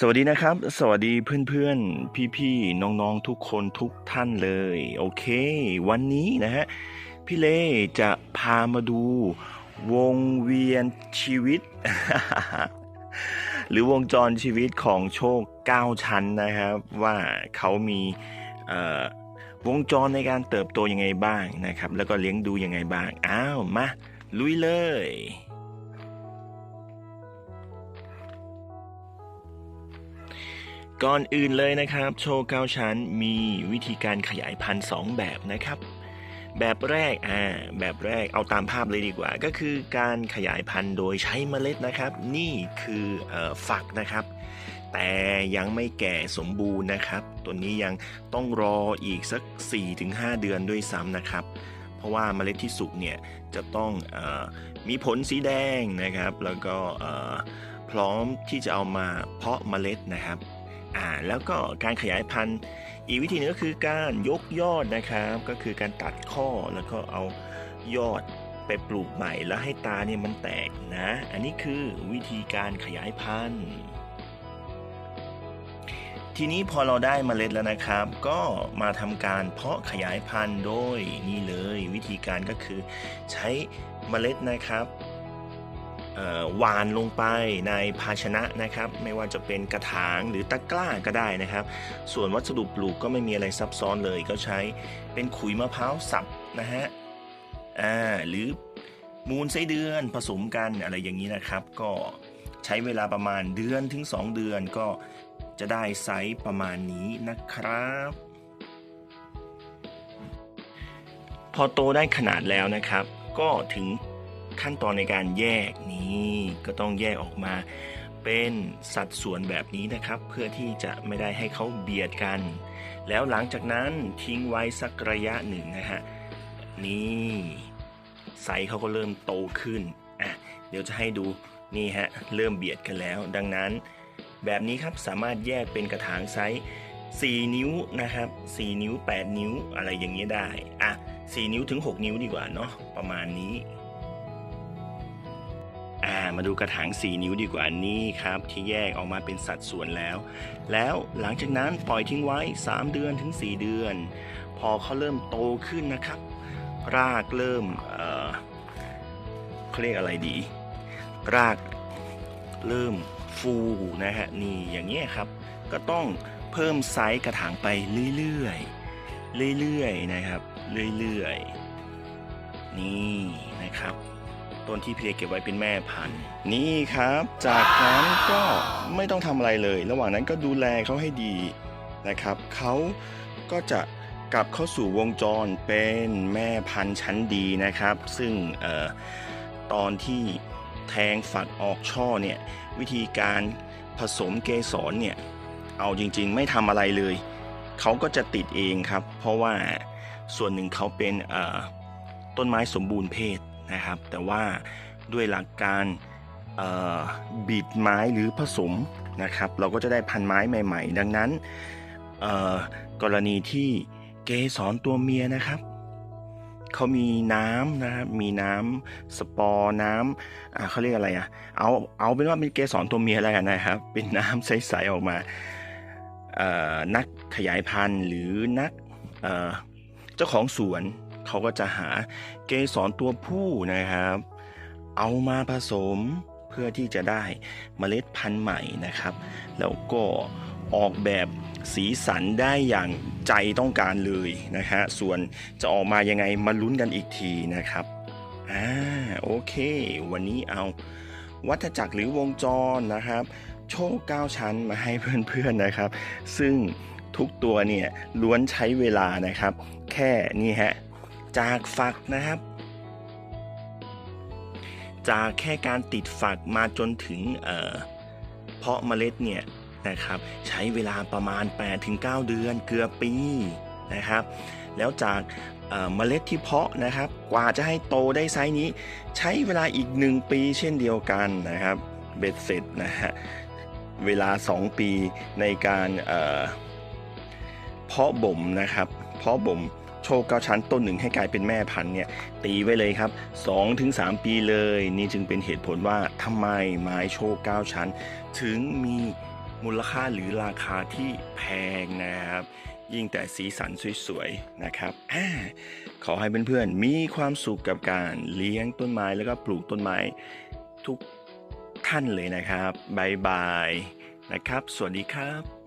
สวัสดีนะครับ สวัสดีเพื่อนๆ พี่ๆ น้องๆ ทุกคนทุกท่านเลย โอเค วันนี้นะฮะ พี่เลจะพามาดูวงเวียนชีวิต หรือวงจรชีวิตของโชค 9 ชั้นนะครับ ว่าเขามีวงจรในการเติบโตยังไงบ้างนะครับ แล้วก็เลี้ยงดูยังไงบ้าง อ้าว มา ลุยเลย ก่อนอื่นเลยนะครับ โชว์เก้าชั้นมีวิธีการขยายพันธุ์สองแบบนะครับ แบบแรกอ่าแบบแรกเอาตามภาพเลยดีกว่า ก็คือการขยายพันธุ์โดยใช้เมล็ดนะครับ นี่คือออฝักนะครับ แต่ยังไม่แก่สมบูรณ์นะครับ ตัวนี้ยังต้องรออีกสัก 4-5 เดือนด้วยซ้ำนะครับเพราะว่าเมล็ดที่สุกเนี่ยจะต้องอมีผลสีแดงนะครับ แล้วก็พร้อมที่จะเอามาเพาะเมล็ดนะครับ อ่าแล้วก็การขยายพันธุ์อีกวิธีหนึงก็คือการยกยอดนะครับ ก็คือการตัดข้อแล้วก็เอายอดไปปลูกใหม่แล้วให้ตาเนี่ยมันแตกนะ อันนี้คือวิธีการขยายพันธุ์ ทีนี้พอเราได้เมล็ดแล้วนะครับ ก็มาทำการเพาะขยายพันธุ์โดยนี่เลย วิธีการก็คือใช้เมล็ดนะครับ วานลงไปในภาชนะนะครับ ไม่ว่าจะเป็นกระถางหรือตะกร้าก็ได้นะครับ ส่วนวัสดุปลูกก็ไม่มีอะไรซับซ้อนเลย ก็ใช้เป็นขุยมะพร้าวสับนะฮะอ่าหรือมูลไส้เดือนผสมกันอะไรอย่างนี้นะครับ ก็ใช้เวลาประมาณเดือนถึง 2 เดือนก็จะได้ไซส์ประมาณนี้นะครับ พอโตได้ขนาดแล้วนะครับ ก็ถึง ขั้นตอนในการแยกนี้ก็ต้องแยกออกมาเป็นสัดส่วนแบบนี้นะครับ เพื่อที่จะไม่ได้ให้เขาเบียดกัน แล้วหลังจากนั้นทิ้งไว้สักระยะหนึ่งนะฮะนี่ไซส์เขาก็เริ่มโตขึ้นอะเดี๋ยวจะให้ดูนี่ฮะเริ่มเบียดกันแล้ว ดังนั้น แบบนี้ครับสามารถแยกเป็นกระถางไซส์4 นิ้วนะครับ 4 นิ้ว 8 นิ้วอะไรอย่างเงี้ยได้อะ4นิ้วถึง 6 นิ้วดีกว่าเนาะประมาณนี้ อ่ามาดูกระถาง 4 นิ้วดีกว่านี่ครับ ที่แยกออกมาเป็นสัดส่วนแล้ว แล้วหลังจากนั้นปล่อยทิ้งไว้ 3 เดือนถึง 4 เดือน พอเขาเริ่มโตขึ้นนะครับ รากเริ่มเอ่อเขาเรียกอะไรดี รากเริ่มฟูนะฮะนี่อย่างเงี้ยครับ ก็ต้องเพิ่มไซส์กระถางไปเรื่อยๆเรื่อยๆนะครับ เรื่อยๆ นี่นะครับ ต้นที่พี่เอเก็บไว้เป็นแม่พันธุ์นี่ครับ จากนั้นก็ไม่ต้องทำอะไรเลย ระหว่างนั้นก็ดูแลเขาให้ดีนะครับเขาก็จะกลับเข้าสู่วงจรเป็นแม่พันธุ์ชั้นดีนะครับ ซึ่งออตอนที่แทงฝักออกช่อเนี่ยวิธีการผสมเกสรเนี่ยเอาจริงๆ ไม่ทำอะไรเลย เขาก็จะติดเองครับ เพราะว่าส่วนหนึ่งเขาเป็นต้นไม้สมบูรณ์เพศ นะครับ แต่ว่าด้วยหลักการบีดไม้หรือผสมนะครับ เราก็จะได้พันไม้ใหม่ ๆ ดังนั้นกรณีที่เกสรตัวเมียนะครับเขามีน้ำนะครับมีน้ำสปอร์น้ำอ่าเขาเรียกอะไรอะเอาเอาเป็นว่าเป็นเกสรตัวเมียแล้วกันนะครับ เป็นน้ำใสๆออกมานักขยายพันธุ์หรือนักเจ้าของสวน เขาก็จะหาเกสรตัวผู้นะครับ เอามาผสมเพื่อที่จะได้เมล็ดพันธุ์ใหม่นะครับ แล้วก็ออกแบบสีสันได้อย่างใจต้องการเลยนะฮะส่วนจะออกมายังไงมาลุ้นกันอีกทีนะครับอ่าโอเค วันนี้เอาวัฏจักรหรือวงจรนะครับ โชคก้9ชั้นมาให้เพื่อนๆนะครับ ซึ่งทุกตัวเนี่ยล้วนใช้เวลานะครับ แค่นี่ฮะ จากฝักนะครับ จากแค่การติดฝักมาจนถึงเเพาะเมล็ดเนี่ยนะครับ ใช้เวลาประมาณ 8-9 เดือนเกือบปีนะครับ แล้วจากเมล็ดที่เพาะนะครับ กว่าจะให้โตได้ไซส์นี้ ใช้เวลาอีก 1 ปีเช่นเดียวกันนะครับ เบ็ดเสร็จนะฮะเวลา 2 ปีในการเอ่อเพาะบ่มนะครับ เพาะบ่ม โชคเก้าชั้นต้นหนึ่งให้กลายเป็นแม่พันธุ์เนี่ยตีไว้เลยครับ 2-3 ปีเลย นี่จึงเป็นเหตุผลว่าทำไมไม้โชคเก้าชั้น ถึงมีมูลค่าหรือราคาที่แพงนะครับ ยิ่งแต่สีสันสวยๆนะครับอขอให้เพื่อนๆมีความสุขกับการเลี้ยงต้นไม้แล้วก็ปลูกต้นไม้ทุกท่านเลยนะครับบายบายนะครับ สวัสดีครับ